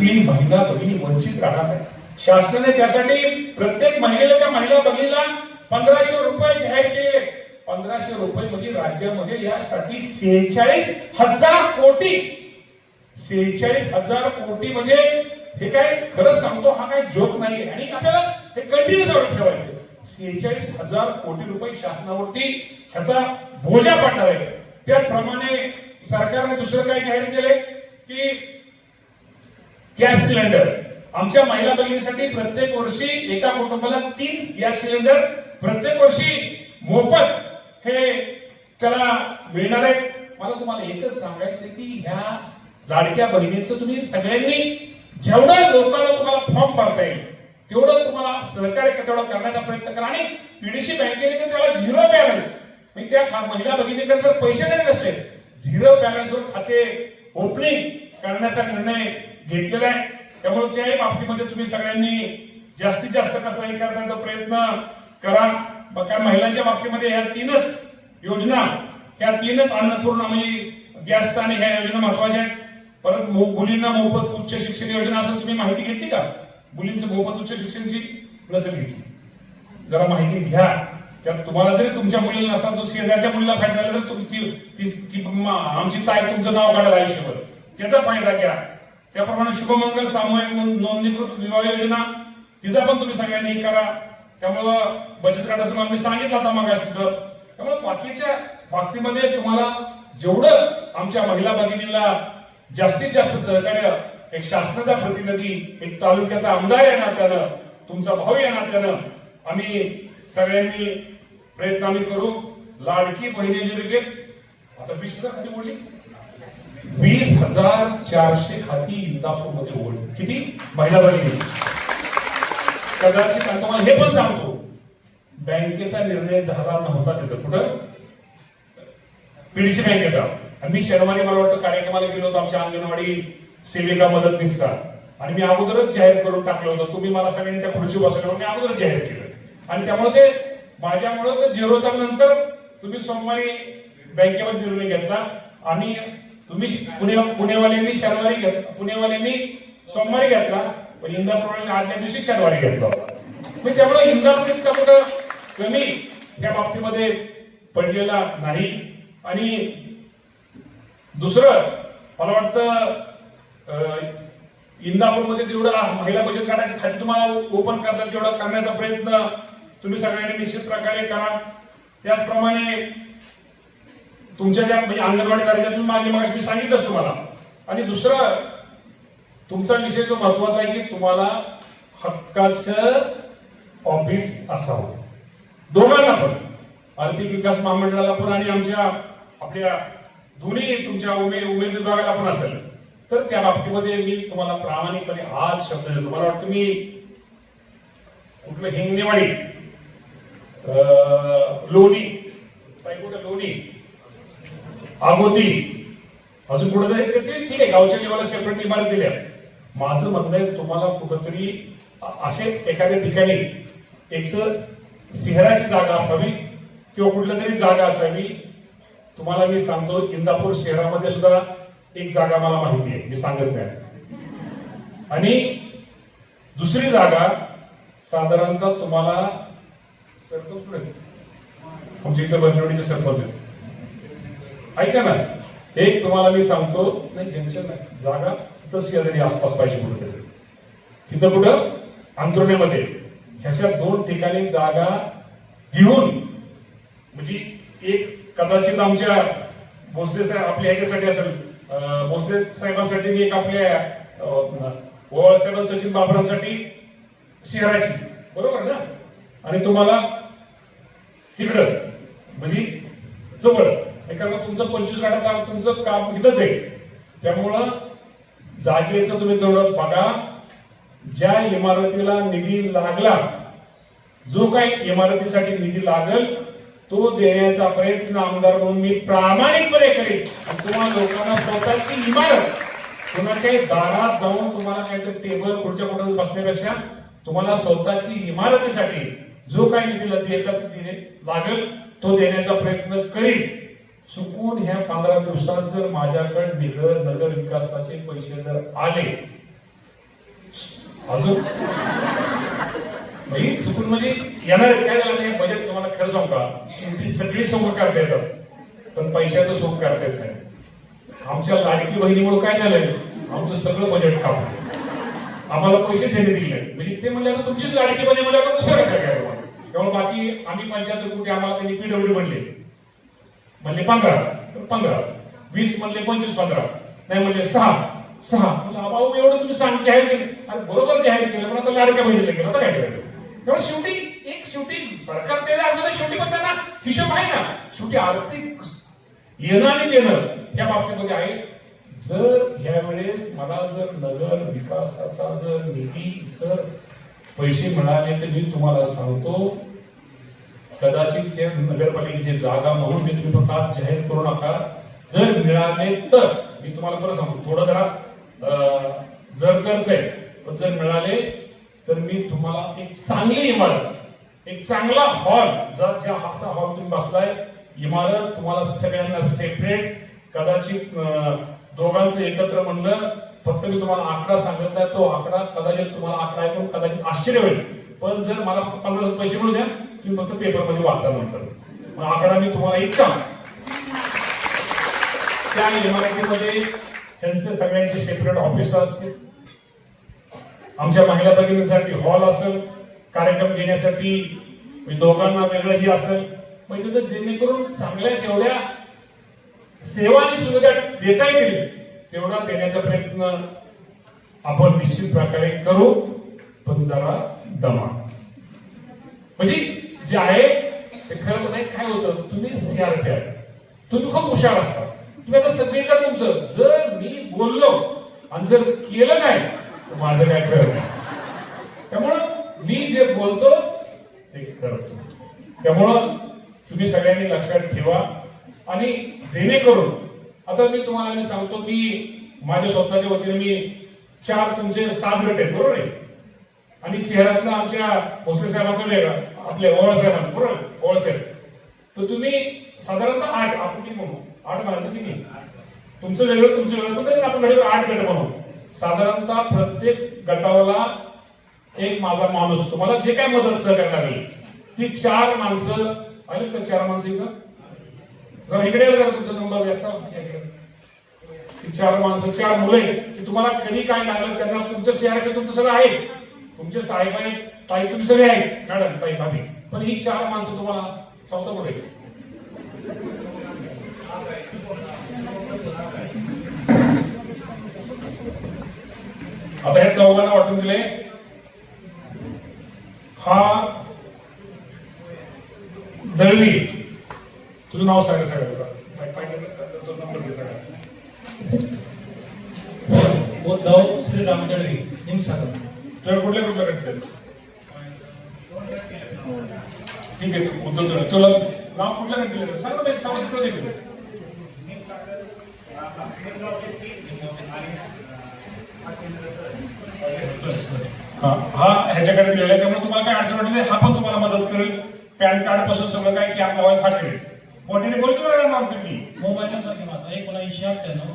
कुठलीही महिला भगिनी वंचित राहणार नाही. शासनाने त्यासाठी प्रत्येक महिलेला त्या महिला भगिनीला पंधराशे रुपये जाहीर केले. पंधराशे रुपये म्हणजे राज्यामध्ये यासाठी सेहेचाळीस हजार कोटी. सेहेचाळीस हजार कोटी म्हणजे हे काय खरंच सांगतो हा काय जोक नाही आणि आपल्याला हे कंटिन्यू चालू ठेवायचे सेहेचाळीस हजार कोटी रुपये शासनावरती ह्याचा बोजा पडणार आहे. त्याचप्रमाणे सरकारने दुसरं काय जाहीर केले की गॅस सिलेंडर. आमच्या महिला भगिनीसाठी प्रत्येक वर्षी एका कुटुंबाला तीन गॅस सिलेंडर प्रत्येक वर्षी मोफत हे त्याला मिळणार आहे मला तुम्हाला एकच सांगायचं आहे की ह्या लाडक्या बहिणीचं तुम्ही सगळ्यांनी जेवढं लोकांना तुम्हाला फॉर्म भरता येईल तेवढं तुम्हाला सहकार्य तेवढं करण्याचा प्रयत्न करा. आणि पीडीसी बँकेने तर त्याला झिरो बॅलन्स म्हणजे त्या खा- महिला भगिनीकडे जर पैसे जरी नसले झिरो बॅलन्सवर खाते ओपनिंग करण्याचा निर्णय घेतलेलं आहे. त्यामुळे त्याही बाबतीमध्ये तुम्ही सगळ्यांनी जास्तीत जास्त कसं हे करण्याचा प्रयत्न करा. मग काय महिलांच्या बाबतीमध्ये ह्या तीनच योजना ह्या तीनच अन्नपूर्णा म्हणजे गॅस आणि ह्या योजना महत्त्वाच्या आहेत. परत मुलींना मोफत उच्च शिक्षण योजना असेल तुम्ही माहिती घेतली का? मुलींचं मोफत उच्च शिक्षणची नसेल घेतली. जरा माहिती घ्या. त्यात तुम्हाला जरी तुमच्या मुलीला नसला तो शेजारच्या मुलीला फायदा झाला तर तुमची ती आमची ताई तुमचं नाव काढायला आयुष्यभर. त्याचा फायदा घ्या. त्याप्रमाणे शुभमंगल सामूहिक नोंदणीकृत विवाह योजना तिचा पण तुम्ही सगळ्यांनी हे करा. त्यामुळं बचत गटाचं नाव मी सांगितलं आता मग सुद्धा त्यामुळे बाकीच्या बाबतीमध्ये तुम्हाला जेवढं आमच्या महिला भगिनीला जास्तीत जास्त सहकार्य एक शासनाचा प्रतिनिधी एक तालुक्याचा आमदार या नात्यानं तुमचा भाऊ या नात्यानं आम्ही सगळ्यांनी प्रयत्न आम्ही करू. लाडकी बहिणी आता वीस हजार खाती वीस हजार चारशे खाती इंदापूरमध्ये ओढली किती? महिला भगिनी कदाचित आता मला हे पण सांगतो. बँकेचा निर्णय झाला नव्हता तिथं. कुठं? पीडीसी बँकेचा. आणि मी शनिवारी मला वाटतं कार्यक्रमाला गेलो होतो. आमच्या अंगणवाडी सेविका दिसतात आणि मी अगोदरच जाहीर करून टाकलं होतं. तुम्ही मला सगळ्यांनी त्या खुर्ची बसवल्यावर मी अगोदरच जाहीर केलं. आणि त्यामुळे ते माझ्यामुळं तर झिरोचा नंतर तुम्ही सोमवारी बँकेमध्ये निर्णय घेतला. आणि तुम्ही पुणे पुणेवाल्यांनी शनिवारी घेतला पुणेवाल्यांनी सोमवारी घेतला पण इंदापूरवाल्यांनी आदल्या दिवशी शनिवारी घेतला मी म्हणजे त्यामुळे इंदापूर इतका कुठं कमी या बाबतीमध्ये पडलेला नाही. आणि दुसरं मला वाटतं इंदापूरमध्ये जेवढं महिला बचत गटाची खाती तुम्हाला ओपन करतात तेवढं करण्याचा प्रयत्न तुम्ही सगळ्यांनी निश्चित प्रकारे करा. त्याचप्रमाणे तुमच्या ज्या म्हणजे अंगणवाडी कार्यक्रम मागे मागे मी सांगितलंच तुम्हाला. आणि दुसरं तुमचा विषय जो महत्त्वाचा आहे की तुम्हाला हक्काचं ऑफिस असावं. दोघांना पण. आर्थिक विकास महामंडळाला पण आणि आमच्या आपल्या दोन्ही तुमच्या उमे उमेद विभागाला पण असेल. तर त्या बाबतीमध्ये मी तुम्हाला प्रामाणिकपणे आज शब्द देतो. मला वाटतं मी कुठलं हिंगणेवाडी लोणी काही कुठं लोणी आगोती. अजून कुठं तरी ते- ते? ठीक आहे गावच्या लेवलला सेपरेट इमारत दिल्या. माझं म्हणणं आहे तुम्हाला कुठंतरी असे एखाद्या ठिकाणी एक तर सिंहराची जागा असावी किंवा कुठल्या तरी जागा असावी. तुम्हाला मी सांगतो इंदापूर शहरामध्ये सुद्धा एक जागा मला माहिती आहे मी सांगत नाही. आणि दुसरी जागा साधारणतः तुम्हाला सरपंच कुठे आमच्या इथं बनवडीचे सरपंच आहेत. ऐका ना एक तुम्हाला मी सांगतो नाही जंक्शन नाही जागा तशी शेजारी आसपास पाहिजे कुठेतरी. तिथं कुठं? अंतरुण्यामध्ये ह्याच्या दोन ठिकाणी जागा घेऊन म्हणजे एक कदाचित आमच्या भोसले साहेब आपल्या ह्याच्यासाठी असेल भोसले साहेबांसाठी मी एक आपल्या अं, ओवाळ साहेब सचिन बाबरांसाठी शहराची. बरोबर ना? आणि तुम्हाला इकडं म्हणजे जवळ. एखादं तुमचं पंचवीस गाड्या काम तुमचं काम इथंच आहे. त्यामुळं जागेचं तुम्ही तेवढं बघा. ज्या इमारतीला निधी लागला जो काही इमारतीसाठी निधी लागेल तो देण्याचा प्रयत्न आमदार म्हणून मी प्रामाणिकपणे करेन. आणि तुम्हाला लोकांना स्वतःची इमारत कुणाच्याही दारात जाऊन तुम्हाला काहीतरी टेबल खुर्च्या कुठं बसण्यापेक्षा तुम्हाला स्वतःची इमारतीसाठी जो काही निधीला द्यायचा लागेल तो देण्याचा प्रयत्न करीन. चुकून ह्या पंधरा दिवसात जर माझ्याकडे निगर नगर विकासाचे पैसे जर आले अजून? म्हणजे चुकून म्हणजे येणार काय झालं नाही बजेट तुम्हाला खरं सांगू का? शेवटी सगळी समोर करता येतात. पण पैशाचं सोप करता येत नाही. आमच्या लाडकी बहिणीमुळे काय झालंय? आमचं सगळं बजेट कापलं आम्हाला पैसे देणे दिले म्हणजे ते म्हणले आता तुमचीच लाडकी बहिणी म्हणजे आता दुसरं काय त्यामुळे बाकी आम्ही पंचायत कुठे आम्हाला त्यांनी पीडब्ल्यू म्हणले म्हणले पंधरा. तर पंधरा. वीस म्हणले पंचवीस पंधरा. नाही म्हणले सहा. सहा. म्हणलं भाऊ एवढं तुम्ही सांग जाहीर केलं. अरे बरोबर जाहीर केलं पण आता लाडक्या बहिणीला केलं. आता काय केलं त्यामुळे शेवटी एक शेवटी सरकार केलं असलं तर शेवटी पण त्यांना हिशोब आहे ना. शेवटी आर्थिक येणं आणि देणं या बाबतीमध्ये आहे. जर ह्या वेळेस मला जर नगर विकासाचा जर निधी जर पैसे मिळाले तर मी तुम्हाला सांगतो कदाचित ते नगरपालिकेची जागा म्हणून मी तुम्ही फक्त जाहीर करू नका. जर मिळाले तर मी तुम्हाला परत सांगतो थोडं जरा जर तरच आहे पण जर मिळाले तर मी तुम्हाला एक चांगली इमारत एक चांगला हॉल जर ज्या असा हॉल तुम्ही बसलाय इमारत तुम्हाला सगळ्यांना सेपरेट कदाचित दोघांचं एकत्र म्हणलं फक्त मी तुम्हाला आकडा सांगत नाही तो आकडा कदाचित तुम्हाला आकडा ऐकून कदाचित आश्चर्य होईल. पण जर मला फक्त पंधरा पैसे मिळू द्या तुम्ही फक्त पेपरमध्ये वाचा नंतर. मग आकडा मी तुम्हाला इतका. त्या इमारतीमध्ये त्यांचे सगळ्यांचे सेपरेट ऑफिस असते आमच्या महिला भगिनीसाठी हॉल असेल कार्यक्रम घेण्यासाठी म्हणजे दोघांना वेगळंही असेल. म्हणजे तर जेणेकरून चांगल्या जेवढ्या सेवा आणि सुविधा देता येतील तेवढा देण्याचा प्रयत्न आपण निश्चित प्रकारे करू. पण जरा दमा. म्हणजे जे आहे ते खरं नाही काय होतं? तुम्ही सीआरपी आहे. तुम्ही खूप हुशार असता. तुम्ही आता सगळीकडे तुमचं. जर मी बोललो आणि जर केलं नाही तर माझं काय खरं नाही. त्यामुळं मी जे बोलतो ते करतो त्यामुळं तुम्ही सगळ्यांनी लक्षात ठेवा. आणि जेणेकरून आता मी तुम्हाला मी सांगतो की माझ्या स्वतःच्या वतीने मी चार तुमचे सात गट आहेत बरोबर आहे? आणि शहरातला आमच्या भोसले साहेबांचा वेगळा आपल्या ओवळ साहेबांचा बरोबर? ओवळ साहेब. तर तुम्ही साधारणतः आठ आपण किती म्हणू? आठ म्हणायचं किती तुमचं वेगळं तुमचं वेगळं. पण तरी आपण वेगळं आठ गट म्हणू. साधारणतः प्रत्येक गटाला एक माझा माणूस तुम्हाला जे काय मदत सहकार्य लागेल ती चार माणसं आलीच का चार माणसं इथं? जरा इकडे यायला जरा तुमचा नंबर याचा ती चार माणसं चार मुले की तुम्हाला कधी काय लागलं त्यांना तुमचं शेअर तुमचं सगळं आहेच. तुमचे साहेब आहेत ताई तुम्ही सगळे आहेत मॅडम ताई भाभी. पण ही चार माणसं तुम्हाला चौथा कुठे आता ह्या चौघांना वाटून दिले. हा दळवी. तुझं नाव सांगा सगळं उद्धव श्रीराम हिमसागर. कुठल्या कुठल्या गट ठीक आहे उद्धव दळवी. तुला नाव कुठल्या गट दिलं सांग ना एक समाज कुठलं दिलं हा हा ह्याच्याकडे दिलेला आहे त्यामुळे तुम्हाला काय अडचण वाटली हा पण तुम्हाला मदत करेल पॅन कार्डपासून सगळं काय कॅम्प लावायचं हा करेल मोठ्याने बोलतो ना नाव तुम्ही मोबाईल नंबर घे माझा एकोणऐंशी अठ्ठ्याण्णव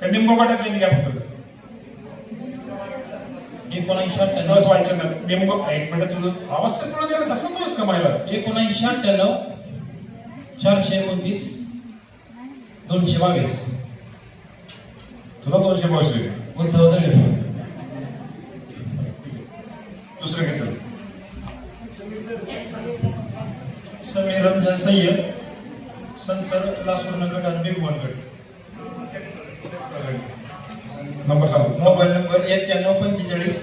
त्यांनी मोबाईल त्यांनी घ्या फक्त एकोणऐंशी अठ्ठ्याण्णव व्हायचं ना नेमकं एक मिनिट तुझं आवाज तर कळू दे कसं बोलत कमायला एकोणऐंशी अठ्ठ्याण्णव चारशे एकोणतीस दोनशे बावीस तुला दोनशे बावीस होईल. उद्धव दळवी दुसरं काय समीर रमजान सय्यद संसद लासूर नगर आणि बिगमोहन नंबर सांगू. मोबाईल नंबर एक्क्याण्णव पंचेचाळीस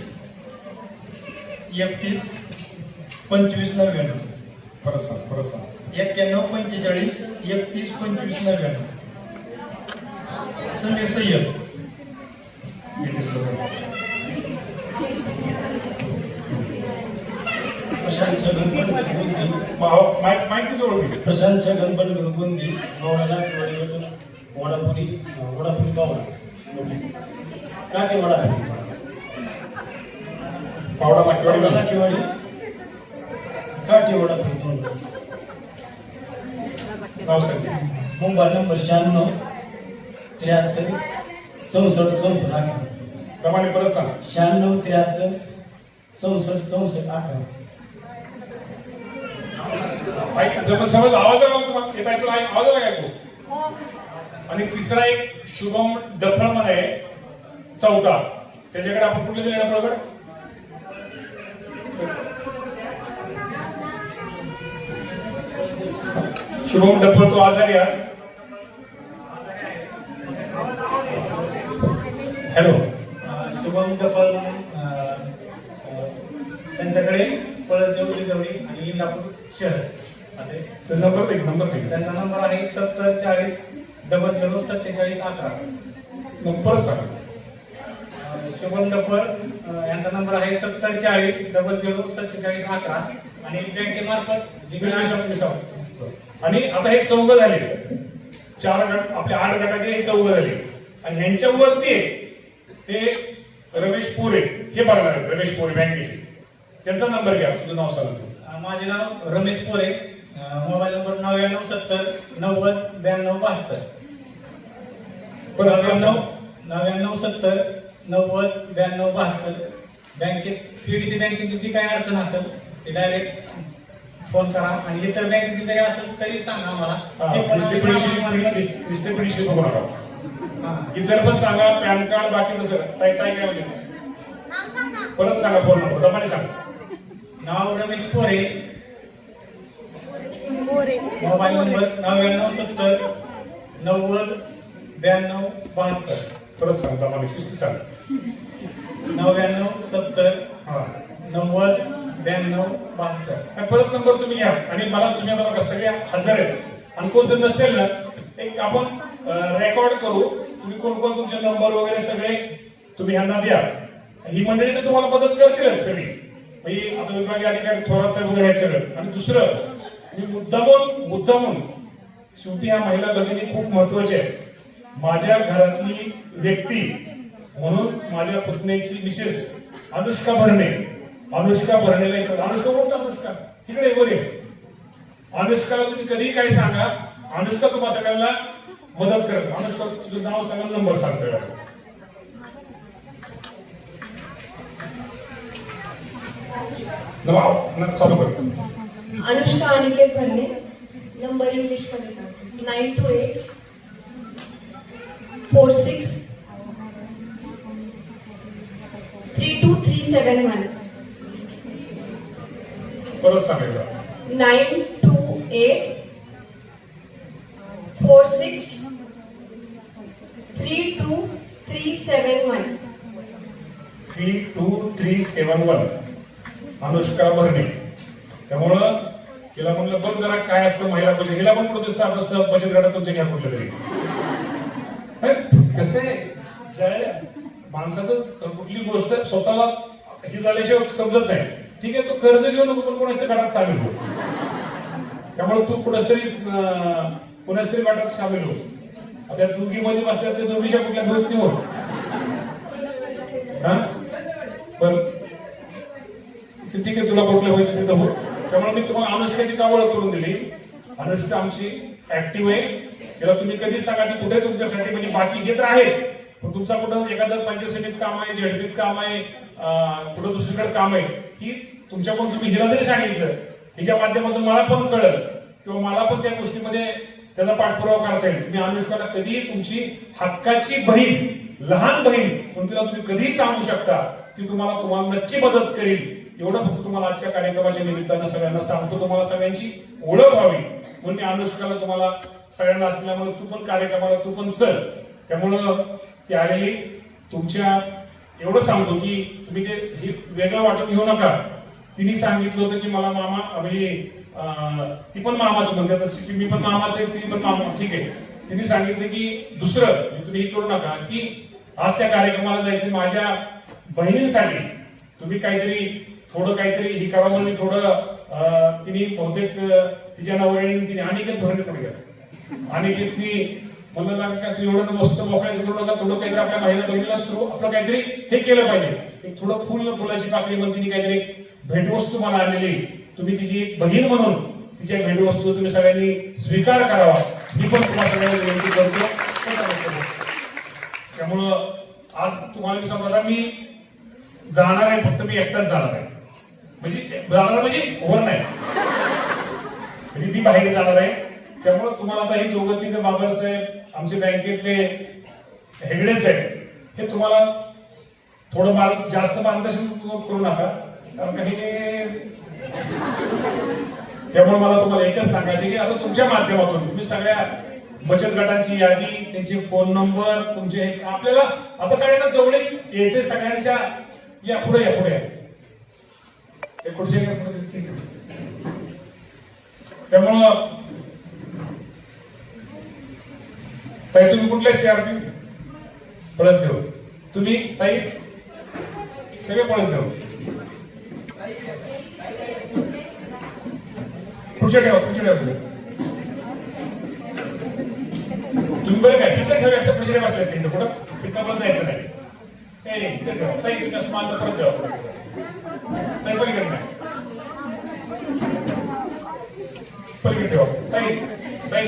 एकतीस पंचवीस नव्याण्णव. परत सांग परत सांग. एक्क्याण्णव पंचेचाळीस एकतीस पंचवीस नव्याण्णव. समीर सय्यद प्रशांत गणपत गुंदी माव- माईक माईक तुझं ओळखी प्रशांत गणपत गुंदी गौडाला वडापुरी वडापुरी गावडा का केवडा पावडा माटवाडी वडाला किवाडी काटे नाव सांगते मोबाईल नंबर शहाण्णव त्र्याहत्तर चौसष्ट चौसष्ट अकरा प्रमाणे परत सांग शहाण्णव त्र्याहत्तर चौसष्ट चौसष्ट अकरा समज समज आवाज तुम्हाला येत आहे तुला आवाज आला तो आणि तिसरा एक शुभम डफळ म्हणून आहे चौथा. त्याच्याकडे आपण कुठले दिले डफळकडे शुभम डफळ तो आजारी आज हॅलो. शुभम डफळ त्यांच्याकडे पळत देवळी जवळी आणि इंदापूर शहर. असे. नंबर एक नंबर एक. त्यांचा नंबर आहे सत्तर चाळीस डबल झिरो सत्तेचाळीस अकरा. परत सांगा. शुभम दफळ अं, यांचा नंबर आहे सत्तर चाळीस डबल झिरो सत्तेचाळीस अकरा. आणि बँकेमार्फत जी मी सांगतो, सांगतो. आणि आता हे चौघ झाले. चार गट आपल्या आठ गटाचे हे चौघ झाले. आणि ह्यांच्यावरती ते रमेश पोरे. हे बघणार रमेश पोरे बँकेचे त्यांचा नंबर घ्या. तुझं नाव सांगा. तू. अं, माझे नाव रमेश पोरे. मोबाईल नंबर नव्याण्णव सत्तर नव्वद ब्याण्णव बहात्तर. नव्याण्णव नव्याण्णव सत्तर नव्वद ब्याण्णव बहात्तर. बँकेत पीडीसी बँकेची जी काही अडचण असेल ती डायरेक्ट फोन करा. आणि इतर बँकेची जरी असेल तरी सांगा आम्हाला. हा. इतर पण सांगा पॅन कार्ड बाकी कसं ताई ताई काय म्हणजे परत सांगा फोन नंबर. दमाने सांगा. नाव रमेश पोरे मोबाईल नंबर नव्याण्णव सत्तर नव्वद ब्याण्णव बहात्तर. परत सांगा दमाने शिस्ती सांगा. नव्याण्णव सत्तर हा. नव्वद ब्याण्णव बहात्तर. परत नंबर तुम्ही घ्या आणि मला तुम्ही आता बघा सगळे हजर आहेत. आणि कोण जर नसतील ना एक आपण रेकॉर्ड करू. तुम्ही कोण कोण तुमचे नंबर वगैरे सगळे तुम्ही ह्यांना द्या. ही मंडळी तर तुम्हाला मदत करतीलच सगळी. म्हणजे आता विभागीय अधिकारी साहेब वगैरे सगळं. आणि दुसरं मी मुद्दामून मुद्दामून शेवटी ह्या महिला भगिनी खूप महत्त्वाच्या आहे. माझ्या घरातली व्यक्ती म्हणून माझ्या पत्नीची मिसेस अनुष्का भरणे. अनुष्का भरणेला एक- अनुष्का कोणता अनुष्का? तिकडे वर अनुष्काला तुम्ही कधी काही सांगा. अनुष्का तुम्हा सगळ्यांना मदत करत अनुष्का तुझं नाव सांगा नंबर सांग सगळ्यांना. चालू कर. अनुष्का अनिकेत भरणे नंबर इंग्लिशमध्ये सांग nine two eight four six three two three seven one. परत सांगायचं. Nine two eight four six three two three seven one. Three two three seven one. Anushka Bharne. त्यामुळं तिला म्हणलं बघ जरा काय असतं महिला बचत हिला पण कुठं दिसतं आपलं सब बचत गटात तुमच्या घ्या कुठलं तरी कसे? कसं आहे माणसाचं कुठली गोष्ट स्वतःला ही झाल्याशिवाय समजत नाही. ठीक आहे तो कर्ज घेऊ नको पण कोणाच्या तरी गटात सामील हो. त्यामुळे तू कुणाच तरी अं, कोणाच तरी गटात सामील हो. आता दोघी मध्ये बसल्या तर दोघीच्या कुठल्या दिवस नाही हो? हा ठीक आहे तुला कुठल्या व्हायचं तिथं हो त्यामुळे मी तुम्हाला अनुष्काची का ओळख करून दिली. अनुष्का आमची ऍक्टिव्ह आहे. तिला तुम्ही कधी सांगा ती कुठे तुमच्यासाठी म्हणजे बाकी घेत आहेच. पण तुमचा कुठं एखादं पंचायत समितीत काम आहे झेडपीत काम आहे कुठं दुसरीकडे काम आहे ही तुमच्याकडून तुम्ही हिला जरी सांगितलं हिच्या माध्यमातून मला पण कळलं किंवा मला पण त्या गोष्टीमध्ये त्याचा पाठपुरावा करता येईल. तुम्ही अनुष्काला कधीही तुमची हक्काची बहीण लहान बहीण पण तिला तुम्ही कधीही सांगू शकता ती तुम्हाला तुम्हाला नक्की मदत करेल. एवढं फक्त तुम्हाला आजच्या कार्यक्रमाच्या निमित्तानं सगळ्यांना सांगतो. तुम्हाला सगळ्यांची ओळख व्हावी. म्हणून मी अनुष्काला तुम्हाला सगळ्यांना असल्यामुळे तू पण कार्यक्रमाला तू पण चल. त्यामुळं ती आलेली. तुमच्या एवढं सांगतो की तुम्ही ते हे वेगळं वाटून घेऊ नका. तिने सांगितलं होतं की मला मामा म्हणजे ती पण मामाच म्हणते. तशी की मी पण मामाच आहे तिने पण मामा. ठीक आहे. तिने सांगितलं की दुसरं म्हणजे तुम्ही हे करू नका. की आज त्या कार्यक्रमाला जायचं माझ्या बहिणींसाठी तुम्ही काहीतरी थोडं काहीतरी हे करा म्हणून थोडं तिने बहुतेक तिच्या नावाने तिने अनिकेत धोरणे पण गेला. अनिकेतनी म्हणलं लागलं का तू एवढं मस्त मोकळायचं करू नका थोडं काहीतरी आपल्या महिला बहिणीला सुरू आपलं काहीतरी हे केलं पाहिजे. एक थोडं फुल फुलाची पाकळी म्हणून तिने काहीतरी भेटवस्तू मला आणलेली. तुम्ही तिची एक बहीण म्हणून तिच्या भेटवस्तू तुम्ही सगळ्यांनी स्वीकार करावा. ही पण तुम्हाला सगळ्यांना विनंती करतो. त्यामुळं आज तुम्हाला मी सांगतो आता मी जाणार आहे फक्त मी एकटाच जाणार आहे. म्हणजे जाणार म्हणजे ओव्हर नाही. म्हणजे मी बाहेर जाणार आहे. त्यामुळे तुम्हाला आता हे दोघं तिथे बाबर साहेब आमचे बँकेतले हेगडे साहेब हे तुम्हाला थोडं मार्ग जास्त मार्गदर्शन करू नका. कारण काही हे त्यामुळे मला तुम्हाला एकच सांगायचे की आता तुमच्या माध्यमातून तुम्ही सगळ्या बचत गटांची यादी त्यांचे फोन नंबर तुमचे आपल्याला आता सगळ्यांना जवळ यायचे सगळ्यांच्या या पुढे या पुढे हे खुर्ची त्यामुळं ताई तुम्ही कुठल्या सीआरपी पळस देऊ तुम्ही ताई? सगळे पळस देऊ पुढच्या ठेवा पुढच्या ठेवा तुम्ही तुम्ही बरं काय तिथं ठेवा असं पुढच्या बसले असते इथं कुठं? तिथं पण जायचं नाही. नाही नाही, तिथं ठेवा ताई तिथं समान तर परत ठेवा ताई पलीकडे नाही पलीकडे ठेवा ताई ताई